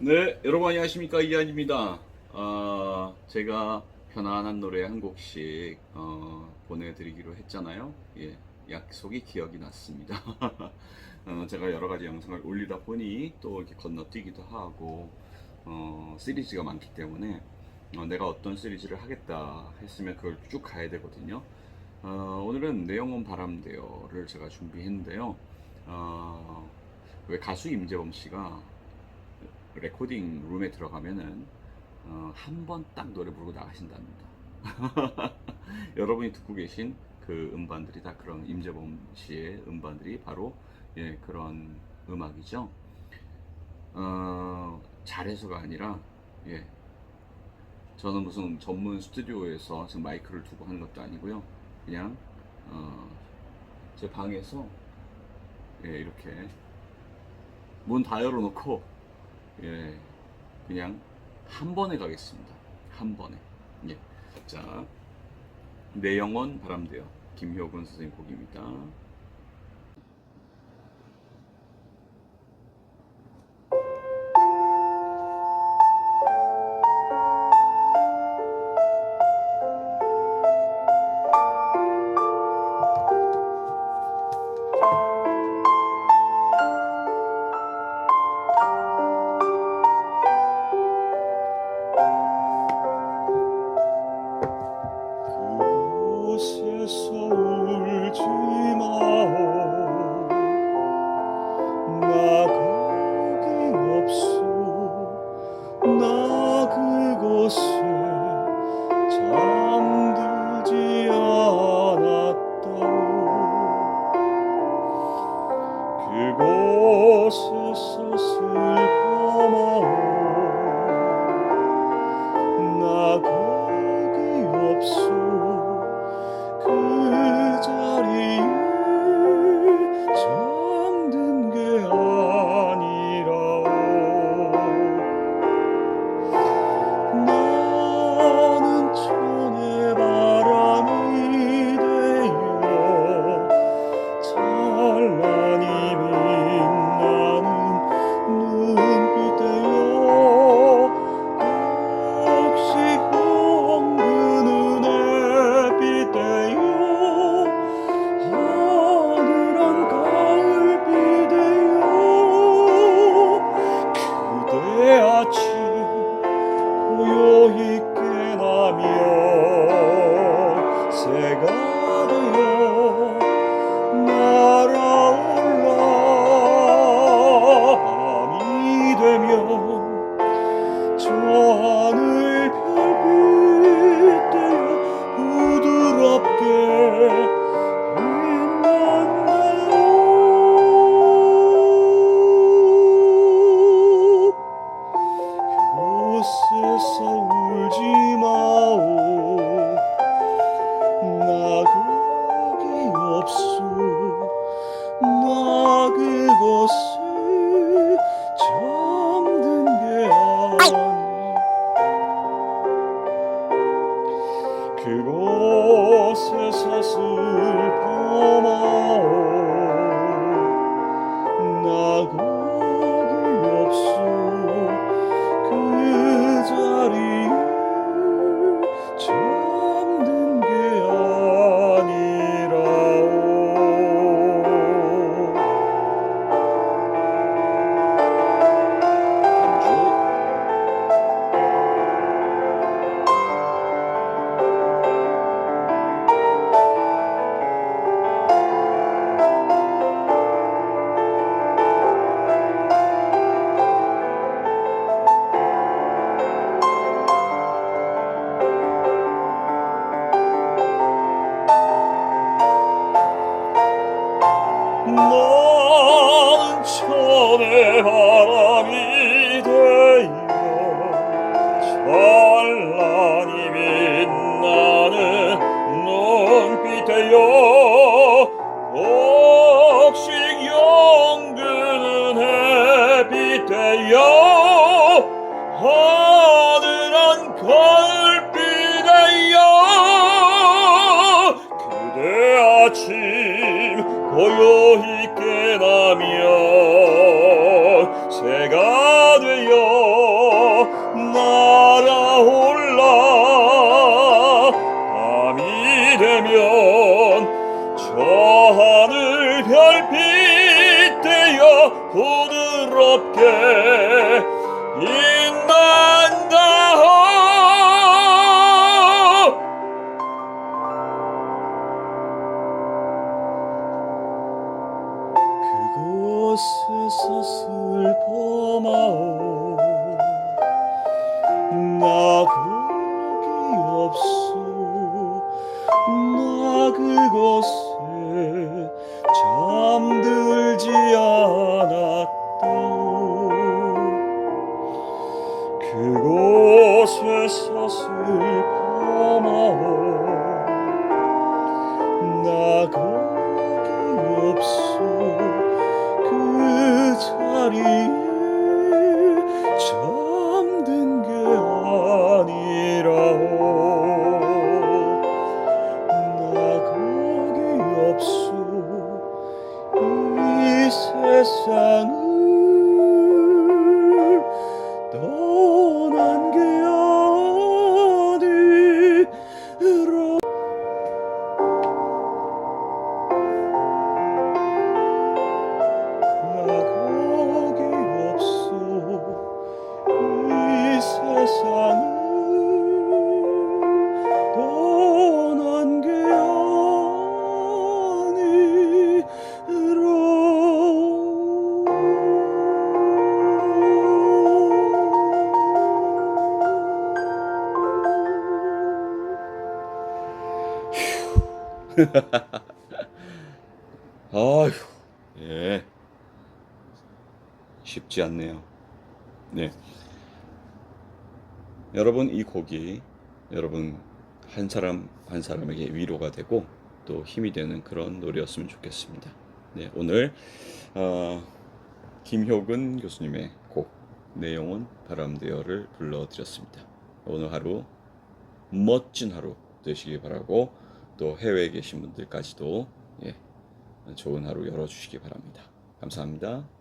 네, 여러분 안녕하십니까 이한입니다. 아, 제가 편안한 노래 한 곡씩 어, 보내드리기로 했잖아요. 예, 약속이 기억이 났습니다. 어, 제가 여러 가지 영상을 올리다 보니 또 이렇게 건너뛰기도 하고 어, 시리즈가 많기 때문에 어, 내가 어떤 시리즈를 하겠다 했으면 그걸 쭉 가야 되거든요. 어, 오늘은 내영혼 바람대요를 제가 준비했는데요. 어, 왜 가수 임재범 씨가 레코딩 룸에 들어가면은 어, 한 번 딱 노래 부르고 나가신답니다. 여러분이 듣고 계신 그 음반들이 다 그런 임재범 씨의 음반들이 바로 예, 그런 음악이죠. 어, 잘해서가 아니라 예, 저는 무슨 전문 스튜디오에서 지금 마이크를 두고 하는 것도 아니고요. 그냥 어, 제 방에서 예, 이렇게 문 다 열어놓고 예, 그냥 한 번에 가겠습니다. 한 번에. 예. 자, 내 영혼 바람대요. 김효근 선생님 곡입니다. 나 거기 없어 나 그곳에 잠들지 않았다 그곳에 슬퍼마오 나 거기 없어. 그 자리에 아니라 아휴, 예. 쉽지 않네요. 네. 여러분, 이 곡이 여러분 한 사람 한 사람에게 위로가 되고 또 힘이 되는 그런 노래였으면 좋겠습니다. 네, 오늘 어, 김효근 교수님의 곡 내용은 바람대어를 불러드렸습니다. 오늘 하루 멋진 하루 되시기 바라고 또 해외에 계신 분들까지도 예, 좋은 하루 열어주시기 바랍니다. 감사합니다.